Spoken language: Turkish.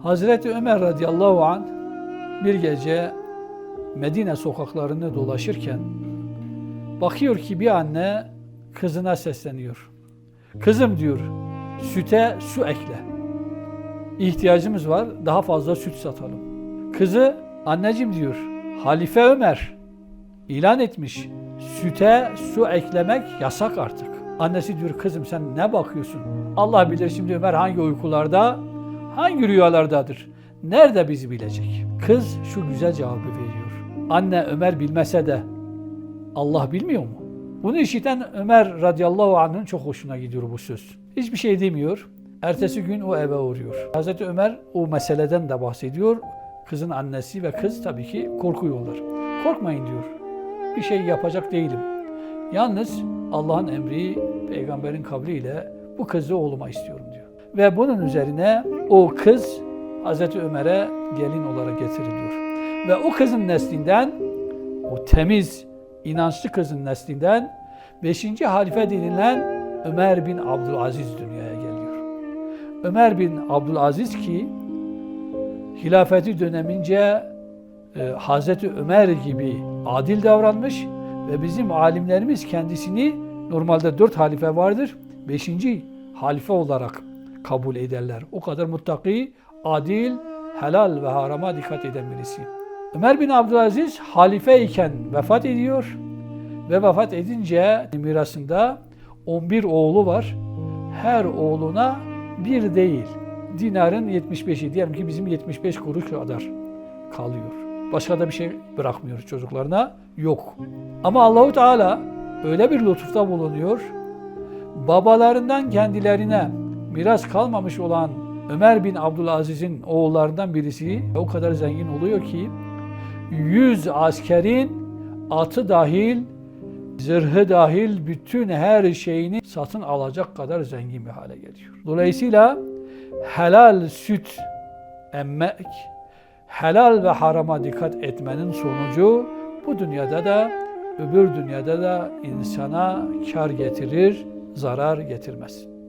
Hazreti Ömer radıyallahu an bir gece Medine sokaklarını dolaşırken bakıyor ki bir anne kızına sesleniyor. Kızım diyor süte su ekle. İhtiyacımız var daha fazla süt satalım. Kızı anneciğim diyor Halife Ömer ilan etmiş süte su eklemek yasak artık. Annesi diyor kızım sen ne bakıyorsun? Allah bilir şimdi Ömer hangi uykularda, hangi rüyalardadır. Nerede bizi bilecek? Kız şu güzel cevabı veriyor. Anne Ömer bilmese de Allah bilmiyor mu? Bunu işiten Ömer radıyallahu anh'ın çok hoşuna gidiyor bu söz. Hiçbir şey demiyor. Ertesi gün o eve uğruyor. Hazreti Ömer o meseleden de bahsediyor. Kızın annesi ve kız tabii ki korkuyorlar. Korkmayın diyor. Bir şey yapacak değilim. Yalnız Allah'ın emri, peygamberin kavliyle bu kızı oğluma istiyorum diyor. Ve bunun üzerine o kız Hazreti Ömer'e gelin olarak getiriliyor. Ve o kızın neslinden, o temiz, inançlı kızın neslinden 5. halife denilen Ömer bin Abdülaziz dünyaya geliyor. Ömer bin Abdülaziz ki hilafeti dönemince e, Hazreti Ömer gibi adil davranmış ve bizim alimlerimiz kendisini normalde dört halife vardır. Beşinci halife olarak kabul ederler. O kadar muttaki, adil, helal ve harama dikkat eden birisi. Ömer bin Abdülaziz halife iken vefat ediyor ve vefat edince mirasında 11 oğlu var. Her oğluna bir değil, dinarın 75'i, diyelim ki bizim 75 kuruş kadar kalıyor. Başka da bir şey bırakmıyor çocuklarına. Yok. Ama Allahu Teala öyle bir lütufta bulunuyor. Babalarından kendilerine miras kalmamış olan Ömer bin Abdülaziz'in oğullarından birisi o kadar zengin oluyor ki 100 askerin atı dahil, zırhı dahil bütün her şeyini satın alacak kadar zengin bir hale geliyor. Dolayısıyla helal süt emmek, helal ve harama dikkat etmenin sonucu bu dünyada da öbür dünyada da insana kar getirir, zarar getirmez.